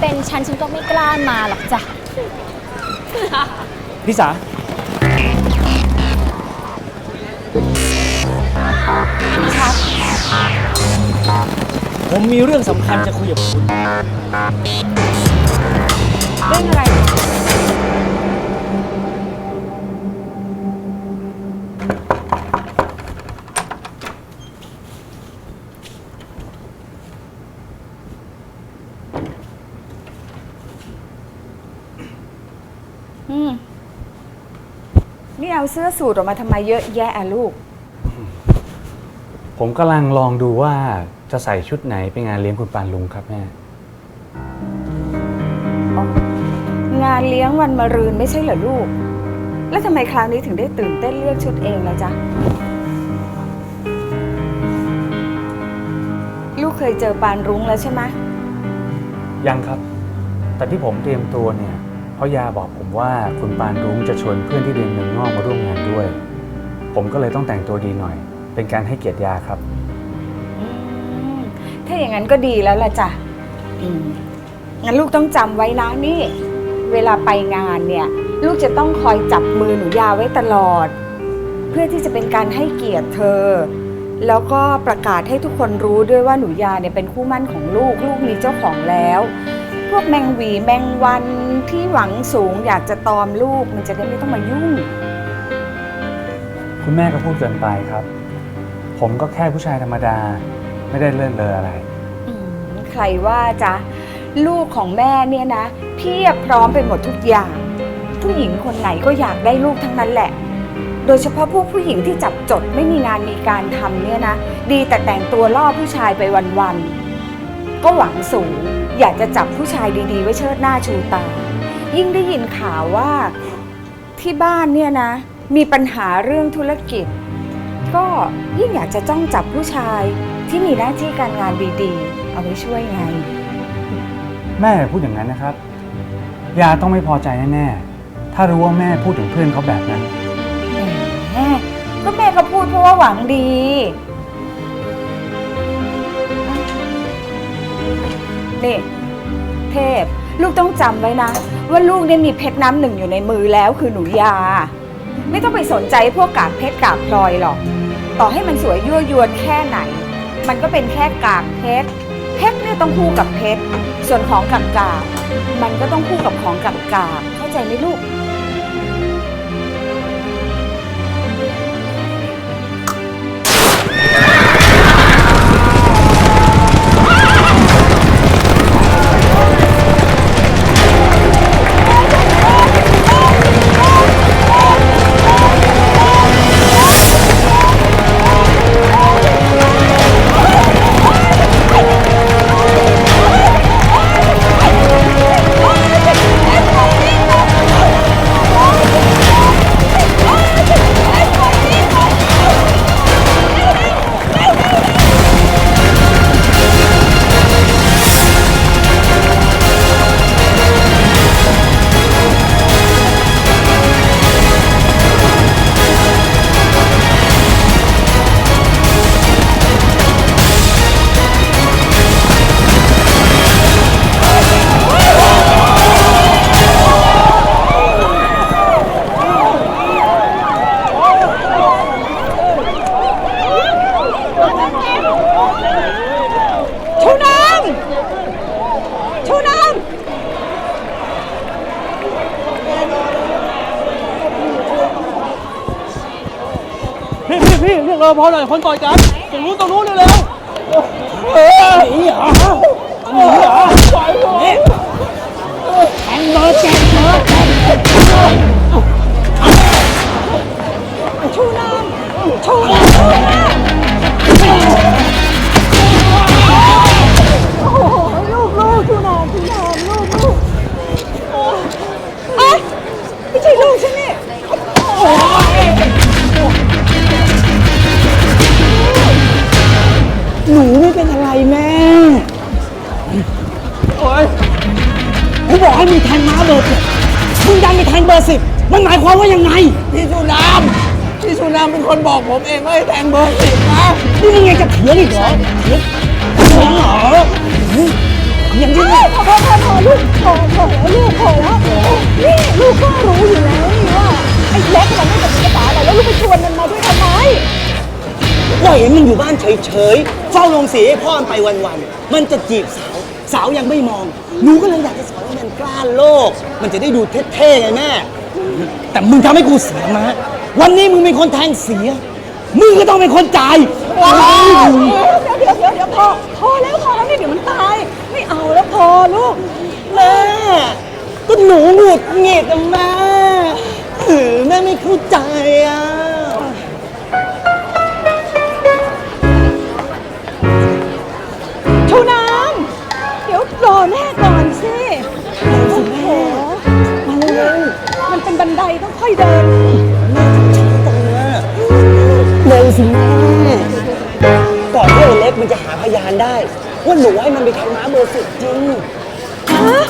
เป็นฉันฉันก็ไม่กล้ามาหรอกจ้ะ พี่สาชัดผมมีเรื่องสำคัญจะคุยกับคุณ เรื่องอะไร นี่เอาเสื้อสูทออกมาทำไมเยอะแยะอะลูก ผมกำลังลองดูว่าจะใส่ชุดไหนไปงานเลี้ยงคุณปานลุงครับแม่ งานเลี้ยงวันมะรืนไม่ใช่เหรอลูก แล้วทำไมคราวนี้ถึงได้ตื่นเต้นเลือกชุดเองล่ะจ๊ะ ลูกเคยเจอปานรุ้งแล้วใช่ไหมยังครับ แต่ที่ผมเตรียมตัวเนี่ยเพราะยาบอกผมว่าคุณปานรุ้งจะชวนเพื่อนที่เรียนเมืองนอกมาร่วมงานด้วย ผมก็เลยต้องแต่งตัวดีหน่อย เป็นการให้เกียรติยาครับ ถ้าอย่างนั้นก็ดีแล้วล่ะจ้ะอืมงั้นลูกต้องจำไว้นะนี่ เวลาไปงานเนี่ย ลูกจะต้องคอยจับมือหนูยาไว้ตลอด เพื่อที่จะเป็นการให้เกียรติเธอ แล้วก็ประกาศให้ทุกคนรู้ด้วยว่าหนูยาเนี่ยเป็นคู่มั่นของลูก ลูกมีเจ้าของแล้ว พวกแมงหวีแมงวันที่หวังสูงอยากจะตอมลูกมันจะได้ไม่ต้องมายุ่ง คุณแม่ก็พูดเกินไปครับ ผมก็แค่ผู้ชายธรรมดาไม่ได้เลื่อนเลออะไร อืมใครว่าจ๊ะ ลูกของแม่เนี่ยนะเพียบพร้อมไปหมดทุกอย่าง ผู้หญิงคนไหนก็อยากได้ลูกทั้งนั้นแหละ โดยเฉพาะพวกผู้หญิงที่จับจดไม่มีงานมีการทำเนี่ยนะ ดีแต่แต่งตัวล่อผู้ชายไปวันๆก็หวังสูง อยากจะจับผู้ชายดีๆ ไว้เชิดหน้าชูตา ยิ่งได้ยินข่าวว่าที่บ้านเนี่ยนะ มีปัญหาเรื่องธุรกิจ ก็ยิ่งอยากจะจ้องจับผู้ชายที่มีหน้าที่การงานดีๆ เอาไว้ช่วยไง แม่อย่าพูดอย่างนั้นนะครับ ยาต้องไม่พอใจแน่ๆ ถ้ารู้ว่าแม่พูดถึงเพื่อนเขาแบบนั้น แหมก็แม่ก็พูดเพราะว่าหวังดี นี่เทพ ลูกต้องจำไว้นะ ว่าลูกเนี่ยมีเพชรน้ำหนึ่งอยู่ในมือแล้วคือหนูยา ไม่ต้องไปสนใจพวกกากเพชรกากพลอยหรอก ต่อให้มันสวยยั่วยวนแค่ไหน มันก็เป็นแค่กากเพชรเพชรเนี่ยต้องคู่กับเพชรส่วนของกากกากมันก็ต้องคู่กับของกากกากเข้าใจไหมลูก พี่เรียกรอพอหน่อยคนต่อยกันตรงนู้นตรงนู้นเร็วๆเออหนีเหรอหนีเหรอปล่อยผมแทงเลยแทงเลยแทงเลย เบอร์สิบมันหมายความว่ายังไงพี่สุนามพี่สุนามเป็นคนบอกผมเองว่าให้แทงเบอร์สิบนะนี่มึงยังจะเถียงอีกเหรอเถียงเเหรอยังยงจริงเหรอขอพอขอลูกขอขอลูกขอว่านี่ลูกก็รู้อยู่แล้วนี่ว่าไอ้เล็กมันไม่เป็นภป๋าอะไรแล้วลูกไปชวนมันมาด้วยทำไม ก็เห็นมันอยู่บ้านเฉยๆเฝ้าลงสีให้พ่อมันไปวันๆมันจะจีบสาว สาวยังไม่มองหนูก็เลยอยากจะสอนให้มันกล้าโลก มันจะได้ดูเท่ๆไงแม่แต่มึงทำให้กูเสียมาวันนี้มึงเป็นคนแทงเสีย มึงก็ต้องเป็นคนจ่ายเดี๋ยวเดี๋ยวเดี๋ยวพอพอแล้วพอแล้วนี่เดี๋ยวมันตาย ไม่เอาแล้วพอลูกแม่ก็หนูหงุดหงิดอะแม่เออแม่ไม่เข้าใจอะำเดี๋ยวรอแม่ก่อนสิโอ้โหมาเร็วมันเป็นบันไดต้องค่อยเดินตรงเนี้ยเร็วสิแม่ก่อนที่ไอ้เล็กมันจะหาพยานได้ ว่าหนูให้มันไปทำม้าเบอร์สิบจริงฮะ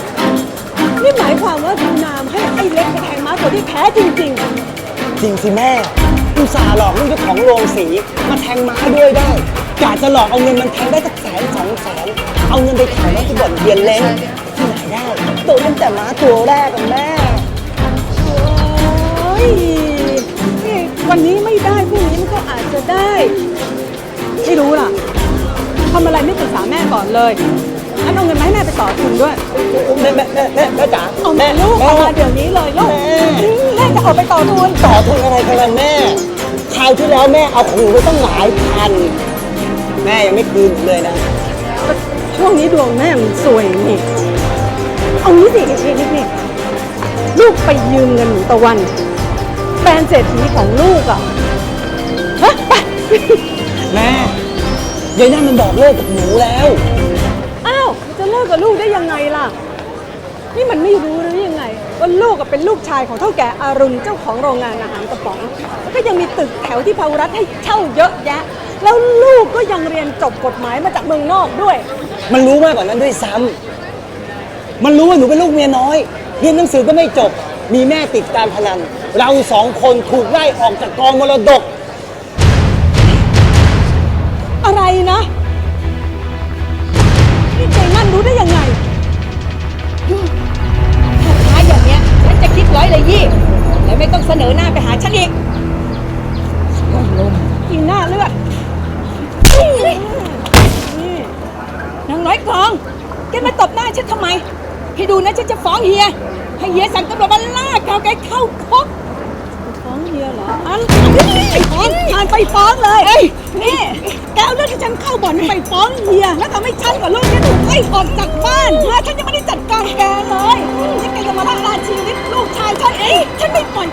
นี่หมายความว่าชูน้ำให้ไอ้เล็กไปแทงม้าตัวที่แท้จริงจริงสิแม่อุตส่าห์หลอกลูกเจ้าของโรงสีมาแทงม้าด้วยได้ กะจะหลอกเอาเงินมันแทงได้สักแสนสองแสนเอาเงินไปขายไว้ที่บ่อนเบียนเล้งที่ไหนได้โดนตั้งแต่ม้าตัวแรกอะแม่ๆโอ้ยนี่วันนี้ไม่ได้พรุ่งนี้มันก็อาจจะได้ไม่รู้ล่ะทำอะไรไม่ปรึกษาแม่ก่อนเลยอันเอาเงินมาให้แม่ไปต่อทุนด้วยแม่แม่แม่แม่แม่จ๋าเอาแม่มาลูกแม่เอามาเดี๋ยวนี้เลยลูกแม่อืมแม่จะออกไปต่อทุนต่อทุนอะไรกันล่ะแม่คราวที่แล้วแม่เอาของหนูไปตั้งหลายพัน แม่ยังไม่คืนหนูเลยนะ ช่วงนี้ดวงแม่มันสวยนี่เอางี้สินี่นี่นี่ลูกไปยืมเงินหนูตะวันแฟนเศรษฐีของลูกอะฮะไปแม่ยายนั่นมันบอกเลิกกับหนูแล้ว อ้าวจะเลิกกับลูกได้ยังไงล่ะ นี่มันไม่รู้หรือยังไงว่าลูกกับเป็นลูกชายของเท่าแก่อารุณเจ้าของโรงงานอาหารกระป๋องแล้วก็ยังมีตึกแถวที่พาวุรัฐให้เช่าเยอะแยะ แล้วลูกก็ยังเรียนจบกฎหมายมาจากเมืองนอกด้วย มันรู้มากกว่านั้นด้วยซ้ำมันรู้ว่าหนูเป็นลูกเมียน้อย เรียนหนังสือก็ไม่จบ มีแม่ติดการพนัน เราสองคนถูกไล่ออกจากกองมรดก อะไรนะนี่ใจนั่นรู้ได้ยังไงท้ายอย่างเนี้ยฉันจะคิดร้อยเลยยี่แล้วไม่ต้องเสนอหน้า องเฮียให้เฮียสั่งตำรวจมาลากเขาแกเข้าคุกฟ้องเฮียเหรออันไปฟ้องอันไปฟ้องเลยเอ้ยนี่แกเอาเรื่องที่ฉันเข้าบ่อนไปฟ้องเฮียแล้วทำให้ฉันกับลูกเนี่ยถูกไล่ออกจากบ้านนะฉันยังไม่ได้จัดการแกเลยนี่แกจะมาละลาชีวิตลูกชายฉันเองฉันไม่ปล่อย